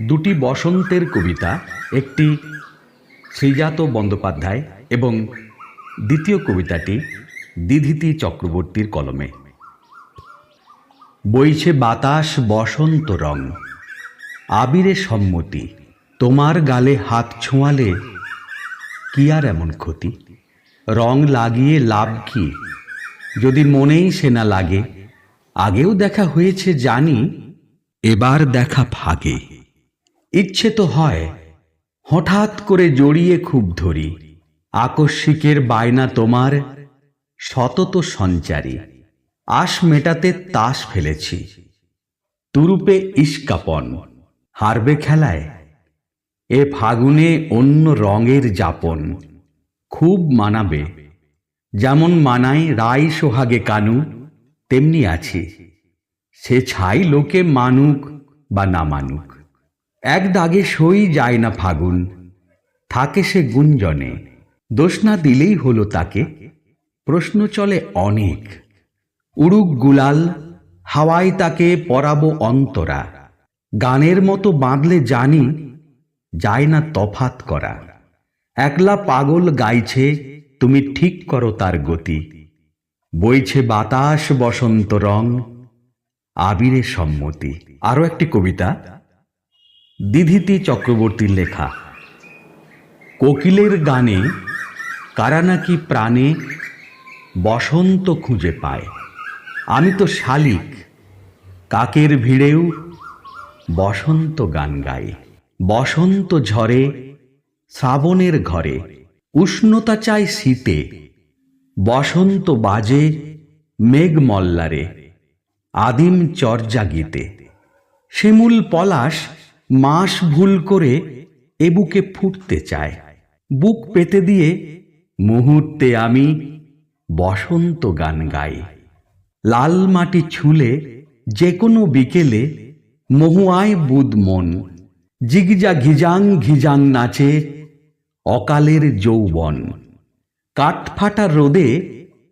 দুটি বসন্তের কবিতা, একটি শ্রীজাত বন্দ্যোপাধ্যায় এবং দ্বিতীয় কবিতাটি দিধিতি চক্রবর্তীর কলমে। বইছে বাতাস বসন্ত রং, আবিরে সম্মতি, তোমার গালে হাত ছোঁয়ালে কি আর এমন ক্ষতি? রং লাগিয়ে লাভ কি? যদি মনেই সে না লাগে, আগেও দেখা হয়েছে জানি, এবার দেখা ভাগে। ইচ্ছে তো হয়। হঠাৎ করে জড়িয়ে খুব ধরি। আকস্মিকের বায়না তোমার, সতত সঞ্চারী। আশ মেটাতে তাস ফেলেছি। তুরুপে ইস্কাপন, হারবে খেলায়। এ ফাগুনে অন্য রঙের যাপন, খুব মানাবে। যেমন মানায় রাই সোহাগে কানু, তেমনি আছি। সে ছাই লোকে মানুক বা না মানুক। এক দাগে সই যায় না ফাগুন, থাকে সে গুঞ্জনে। দোষ না দিলেই হলো তাকে। প্রশ্ন চলে অনেক। উড়ুক গুলাল, হাওয়ায় তাকে পরাবো অন্তরা। গানের মতো বাঁধলে জানি, যায় না তফাত করা। একলা পাগল গাইছে, তুমি ঠিক করো তার গতি। বইছে বাতাস বসন্ত রং, আবিরে সম্মতি। আরও একটি কবিতা। দিধিতি চক্রবর্তীর লেখা। কোকিলের গানে কারা নাকি প্রাণে বসন্ত খুঁজে পায়। আমি তো শালিক, কাকের ভিড়েও বসন্ত গান গাই। বসন্ত ঝরে শ্রাবণের ঘরে, উষ্ণতা চাই শীতে, বসন্ত বাজে মেঘ মল্লারে, আদিম চর্যা গীতে শিমুল পলাশ মাস ভুল করে এ বুকে ফুটতে চায়। বুক পেতে দিয়ে, মুহূর্তে আমি বসন্ত গান গাই। লাল মাটি ছুলে যে কোনো বিকেলে মহুয়ায় বুদ মন। জিগজা ঘিজাং ঘিজাং নাচে অকালের যৌবন। কাঠফাটা রোদে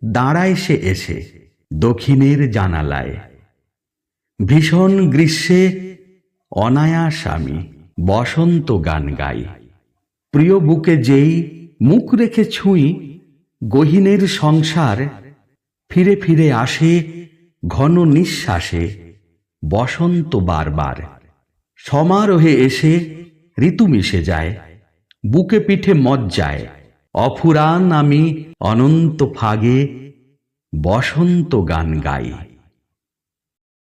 দাঁড়ায় সে এসে দক্ষিণের জানালায়। ভীষণ গ্রীষ্মে অনায়াস আমি বসন্ত গান গাই। প্রিয় বুকে যেই মুখ রেখে ছুঁই, গহিনের সংসার ফিরে ফিরে আসে, ঘন নিঃশ্বাসে বসন্ত বারবার। সমারোহে এসে ঋতু মিশে যায়, বুকে পিঠে মজ্জায় অফুরান আমি অনন্ত ফাগে বসন্ত গান গাই।